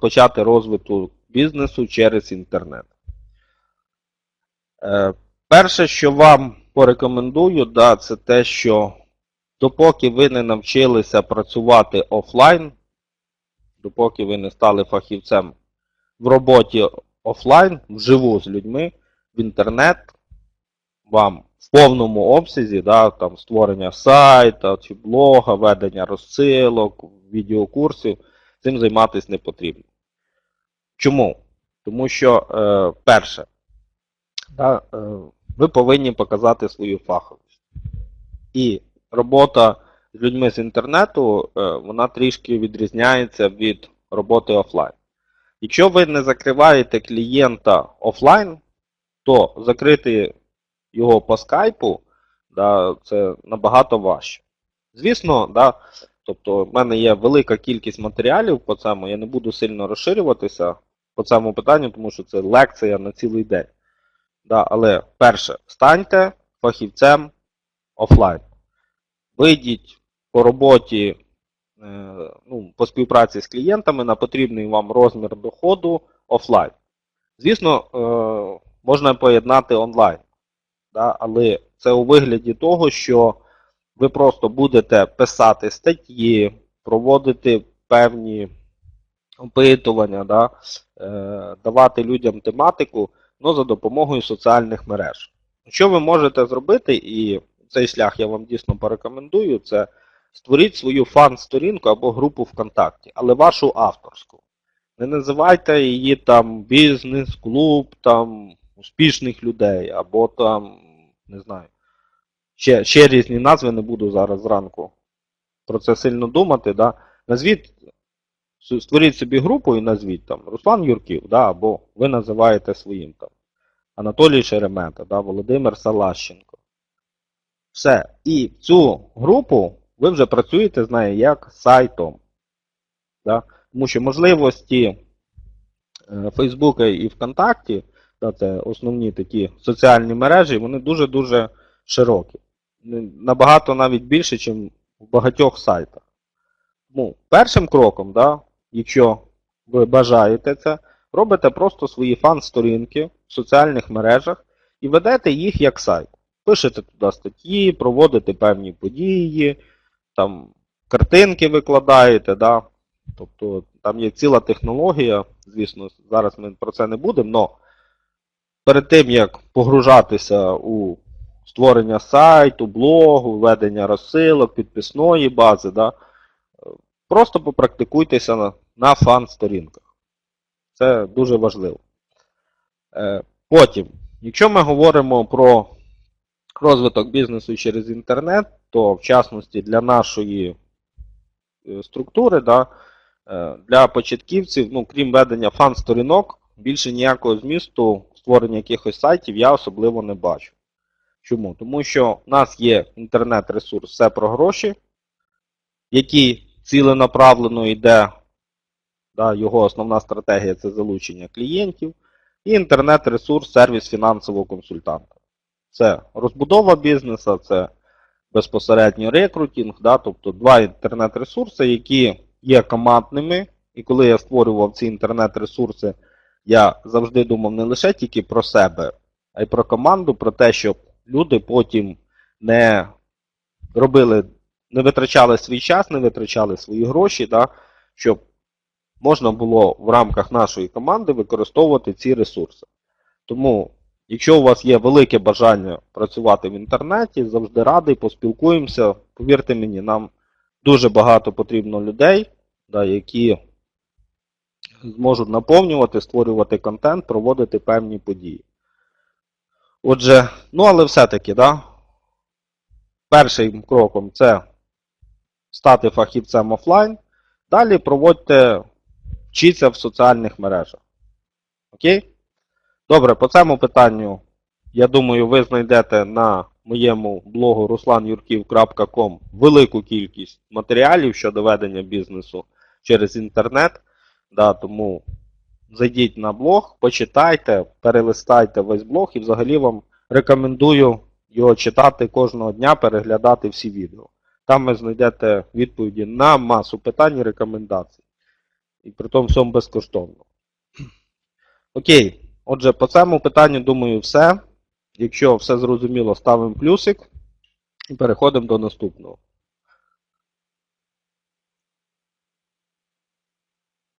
почати розвиток бізнесу через інтернет. Е, Перше, що вам порекомендую, да, це те, що допоки ви не навчилися працювати офлайн, допоки ви не стали фахівцем в роботі офлайн, вживу з людьми, в інтернет, вам в повному обсязі, да, там, створення сайта чи блога, ведення розсилок, відеокурсів, цим займатися не потрібно. Чому? Тому що, е, перше, да, е, ви повинні показати свою фаховість. І робота з людьми з інтернету, е, вона трішки відрізняється від роботи офлайн. Якщо ви не закриваєте клієнта офлайн, то закрити його по скайпу, да, це набагато важче. Звісно, да, тобто в мене є велика кількість матеріалів по цьому, я не буду сильно розширюватися по цьому питанню, тому що це лекція на цілий день. Да, але перше, станьте фахівцем офлайн. Вийдіть по роботі, е, ну, по співпраці з клієнтами на потрібний вам розмір доходу офлайн. Звісно, е, можна поєднати онлайн. Да, але це у вигляді того, що ви просто будете писати статті, проводити певні опитування, да, е, давати людям тематику, ну, за допомогою соціальних мереж. Що ви можете зробити, і цей шлях я вам дійсно порекомендую, це створіть свою фан-сторінку або групу ВКонтакті, але вашу авторську. Не називайте її там бізнес-клуб, там успішних людей, або там, не знаю, ще, ще різні назви, не буду зараз зранку про це сильно думати. Да? Назвіть, створіть собі групу і назвіть там Руслан Юрків, да? або ви називаєте своїм там Анатолій Шеремета, да? Володимир Салащенко. Все. І цю групу ви вже працюєте з нею як сайтом. Да? Тому що можливості е, Фейсбука і ВКонтакті, да, це основні такі соціальні мережі, вони дуже-дуже широкі. Не- Набагато навіть більше, ніж в багатьох сайтах. Ну, першим кроком, да, якщо ви бажаєте це, робите просто свої фан-сторінки в соціальних мережах і ведете їх як сайт. Пишете туди статті, проводите певні події, там картинки викладаєте, да, Тобто там є ціла технологія, звісно, зараз ми про це не будемо, але перед тим, як погружатися у створення сайту, блогу, ведення розсилок, підписної бази, да, просто попрактикуйтеся на, на фан-сторінках. Це дуже важливо. Е, Потім, якщо ми говоримо про розвиток бізнесу через інтернет, то в частності для нашої е, структури, да, Е, Для початківців, ну, крім ведення фан-сторінок, більше ніякого змісту створення якихось сайтів я особливо не бачу. Чому? Тому що в нас є інтернет-ресурс все про гроші, який ціленаправлено йде, да, його основна стратегія це залучення клієнтів, і інтернет-ресурс сервіс фінансового консультанта. Це розбудова бізнесу, це безпосередньо рекрутинг, да, тобто два інтернет-ресурси, які є командними, і коли я створював ці інтернет-ресурси, я завжди думав не лише тільки про себе, а й про команду, про те, щоб люди потім не робили, не витрачали свій час, не витрачали свої гроші, да, щоб можна було в рамках нашої команди використовувати ці ресурси. Тому, якщо у вас є велике бажання працювати в інтернеті, завжди радий, поспілкуємося. Повірте мені, нам дуже багато потрібно людей, да, які зможуть наповнювати, створювати контент, проводити певні події. Отже, ну але все-таки, да, першим кроком це стати фахівцем офлайн. Далі проводьте, вчіться в соціальних мережах. Окей? Добре, по цьому питанню, я думаю, ви знайдете на моєму блогу ruslanjurkiv.com велику кількість матеріалів щодо ведення бізнесу через інтернет. Да, тому зайдіть на блог, почитайте, перелистайте весь блог і взагалі вам рекомендую його читати кожного дня, переглядати всі відео. Там ви знайдете відповіді на масу питань і рекомендацій. І при тому всьому безкоштовно. Окей. Отже, по цьому питанню, думаю, все. Якщо все зрозуміло, ставимо плюсик і переходимо до наступного.